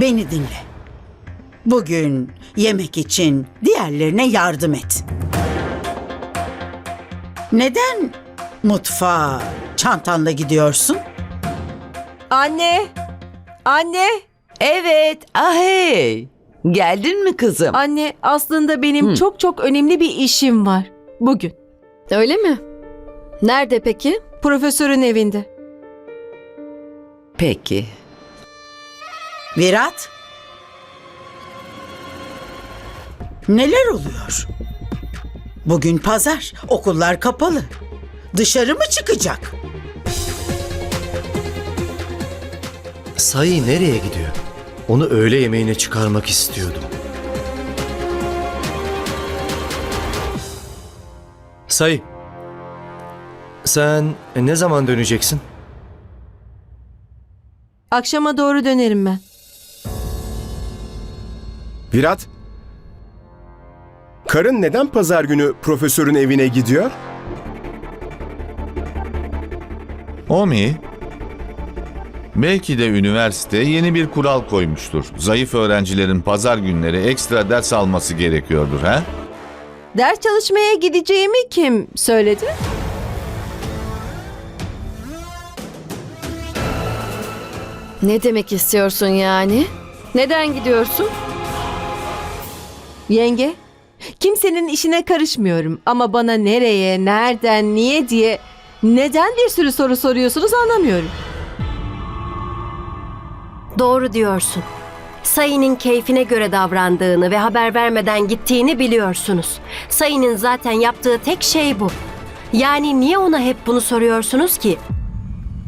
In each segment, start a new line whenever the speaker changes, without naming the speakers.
Beni dinle. Bugün yemek için diğerlerine yardım et. Neden mutfağa çantanla gidiyorsun?
Anne! Anne!
Evet, ah hey. Geldin mi kızım?
Anne aslında benim çok çok önemli bir işim var. Bugün.
Öyle mi? Nerede peki?
Profesörün evinde.
Peki.
Virat? Neler oluyor? Bugün pazar, okullar kapalı. Dışarı mı çıkacak?
Sayı nereye gidiyor? Onu öğle yemeğine çıkarmak istiyordum. Sayı. Sen ne zaman döneceksin?
Akşama doğru dönerim ben.
Virat, karın neden pazar günü profesörün evine gidiyor?
Omi, belki de üniversite yeni bir kural koymuştur. Zayıf öğrencilerin pazar günleri ekstra ders alması gerekiyordur ha?
Ders çalışmaya gideceğimi kim söyledi?
Ne demek istiyorsun yani? Neden gidiyorsun?
Yenge. Kimsenin işine karışmıyorum ama bana nereye, nereden, niye diye neden bir sürü soru soruyorsunuz anlamıyorum.
Doğru diyorsun. Sayının keyfine göre davrandığını ve haber vermeden gittiğini biliyorsunuz. Sayının zaten yaptığı tek şey bu. Yani niye ona hep bunu soruyorsunuz ki?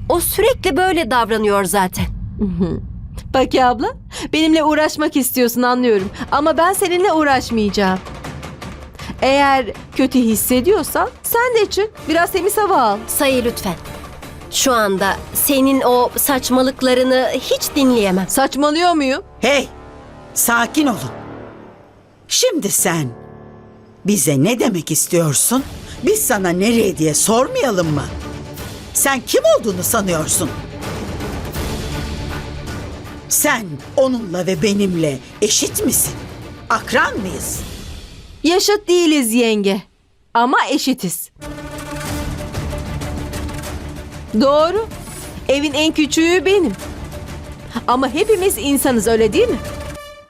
O sürekli böyle davranıyor zaten.
Paki abla, benimle uğraşmak istiyorsun anlıyorum ama ben seninle uğraşmayacağım. Eğer kötü hissediyorsan sen de çık, biraz temiz hava al.
Sayı lütfen. Şu anda senin o saçmalıklarını hiç dinleyemem.
Saçmalıyor muyum?
Hey, sakin olun. Şimdi sen bize ne demek istiyorsun? Biz sana nereye diye sormayalım mı? Sen kim olduğunu sanıyorsun? Sen onunla ve benimle eşit misin? Akran mıyız?
Yaşıt değiliz yenge ama eşitiz. Doğru. Evin en küçüğü benim. Ama hepimiz insanız öyle değil mi?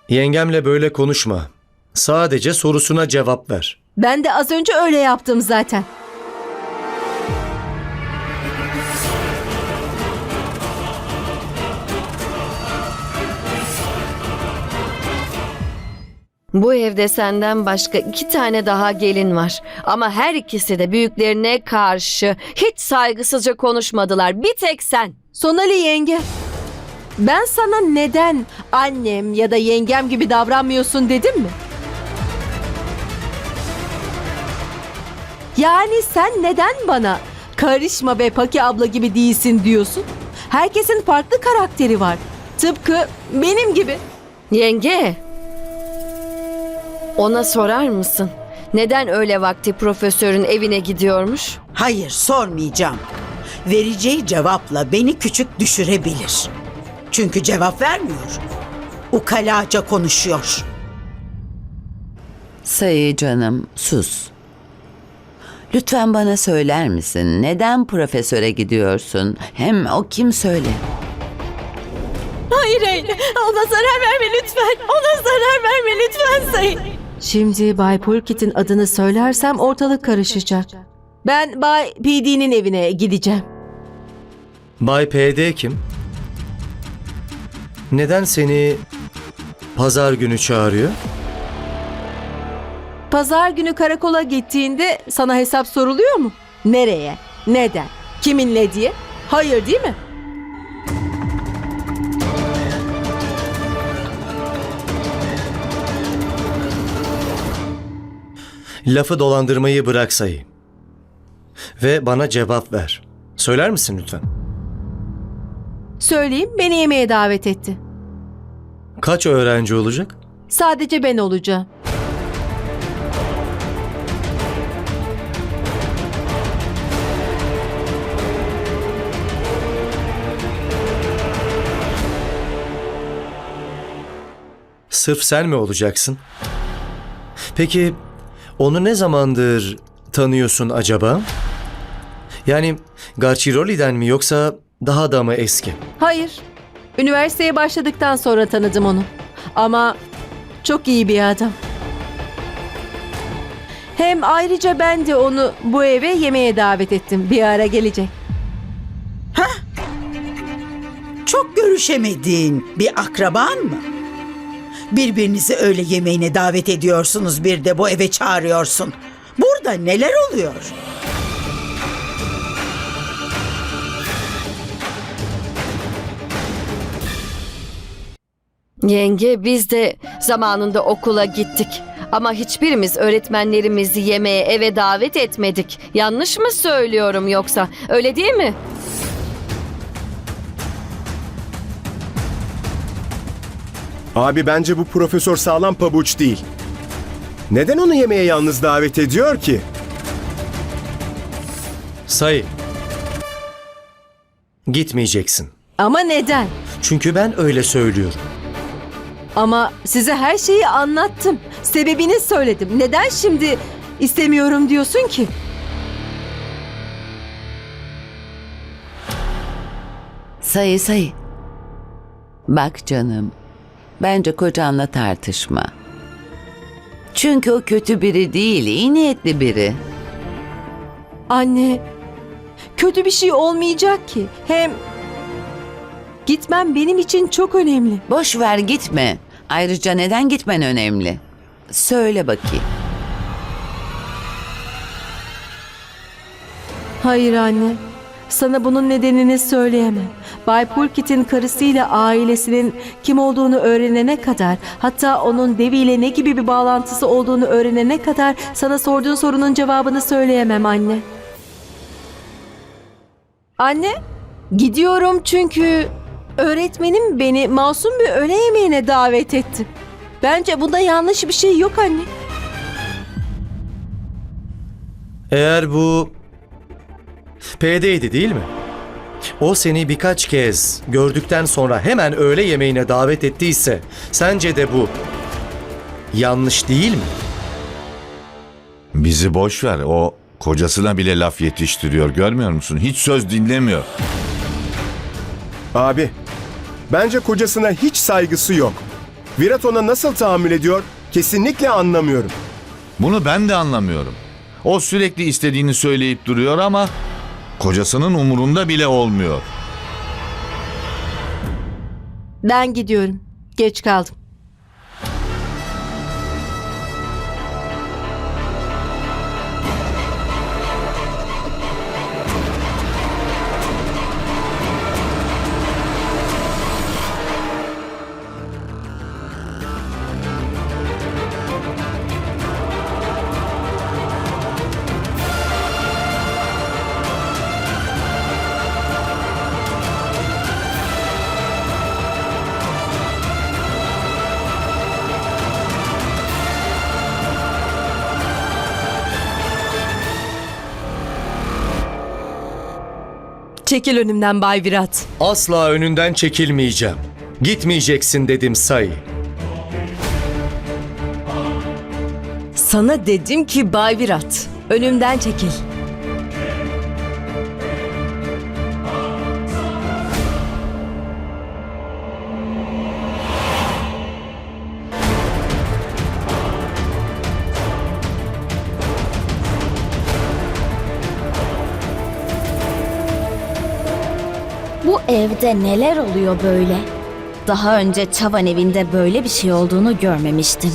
Yengemle böyle konuşma. Sadece sorusuna cevap ver.
Ben de az önce öyle yaptım zaten.
Bu evde senden başka iki tane daha gelin var. Ama her ikisi de büyüklerine karşı hiç saygısızca konuşmadılar. Bir tek sen.
Sonali yenge. Ben sana neden annem ya da yengem gibi davranmıyorsun dedim mi? Yani sen neden bana karışma be Paki abla gibi değilsin diyorsun? Herkesin farklı karakteri var. Tıpkı benim gibi.
Yenge. Ona sorar mısın? Neden öyle vakti profesörün evine gidiyormuş?
Hayır, sormayacağım. Vereceği cevapla beni küçük düşürebilir. Çünkü cevap vermiyor. Ukalaca konuşuyor.
Sayı canım, sus. Lütfen bana söyler misin? Neden profesöre gidiyorsun? Hem o kim söyle?
Hayır hayır. Ona zarar verme lütfen. Ona zarar verme lütfen Sayın.
Şimdi Bay Pulkit'in adını söylersem ortalık karışacak. Ben Bay PD'nin evine gideceğim.
Bay PD kim? Neden seni pazar günü çağırıyor?
Pazar günü karakola gittiğinde sana hesap soruluyor mu? Nereye? Neden? Kiminle diye? Hayır değil mi?
Lafı dolandırmayı bırak sayı. Ve bana cevap ver. Söyler misin lütfen?
Söyleyeyim beni yemeğe davet etti.
Kaç öğrenci olacak?
Sadece ben olacağım.
Sırf sen mi olacaksın? Peki onu ne zamandır tanıyorsun acaba? Yani Garchiroli'den mi yoksa daha da mı eski?
Hayır. Üniversiteye başladıktan sonra tanıdım onu. Ama çok iyi bir adam. Hem ayrıca ben de onu bu eve yemeğe davet ettim. Bir ara gelecek.
Çok görüşemediğin bir akraban mı? Birbirinizi öyle yemeğine davet ediyorsunuz bir de bu eve çağırıyorsun. Burada neler oluyor?
Yenge biz de zamanında okula gittik. Ama hiçbirimiz öğretmenlerimizi yemeğe eve davet etmedik. Yanlış mı söylüyorum yoksa? Öyle değil mi?
Abi bence bu profesör sağlam pabuç değil. Neden onu yemeğe yalnız davet ediyor ki?
Sayı. Gitmeyeceksin.
Ama neden?
Çünkü ben öyle söylüyorum.
Ama size her şeyi anlattım. Sebebini söyledim. Neden şimdi istemiyorum diyorsun ki?
Sayı sayı. Bak canım. Bence kocanla tartışma. Çünkü o kötü biri değil, iyi niyetli biri.
Anne, kötü bir şey olmayacak ki. Hem gitmem benim için çok önemli.
Boş ver gitme. Ayrıca neden gitmen önemli? Söyle bakayım.
Hayır anne. Sana bunun nedenini söyleyemem. Bay Pulkit'in karısıyla ailesinin kim olduğunu öğrenene kadar, hatta onun deviyle ne gibi bir bağlantısı olduğunu öğrenene kadar sana sorduğun sorunun cevabını söyleyemem anne. Anne, gidiyorum çünkü öğretmenim beni masum bir öğle yemeğine davet etti. Bence bunda yanlış bir şey yok anne.
Eğer bu PD'ydi değil mi? O seni birkaç kez gördükten sonra hemen öğle yemeğine davet ettiyse sence de bu yanlış değil mi?
Bizi boş ver. O kocasına bile laf yetiştiriyor. Görmüyor musun? Hiç söz dinlemiyor.
Abi, bence kocasına hiç saygısı yok. Virat ona nasıl tahammül ediyor kesinlikle anlamıyorum.
Bunu ben de anlamıyorum. O sürekli istediğini söyleyip duruyor ama kocasının umurunda bile olmuyor.
Ben gidiyorum. Geç kaldım. Çekil önümden Bay Virat.
Asla önünden çekilmeyeceğim. Gitmeyeceksin dedim Say.
Sana dedim ki Bay Virat. Önümden çekil.
Bu evde neler oluyor böyle? Daha önce Çavan evinde böyle bir şey olduğunu görmemiştim.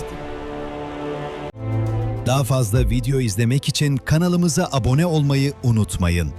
Daha fazla video izlemek için kanalımıza abone olmayı unutmayın.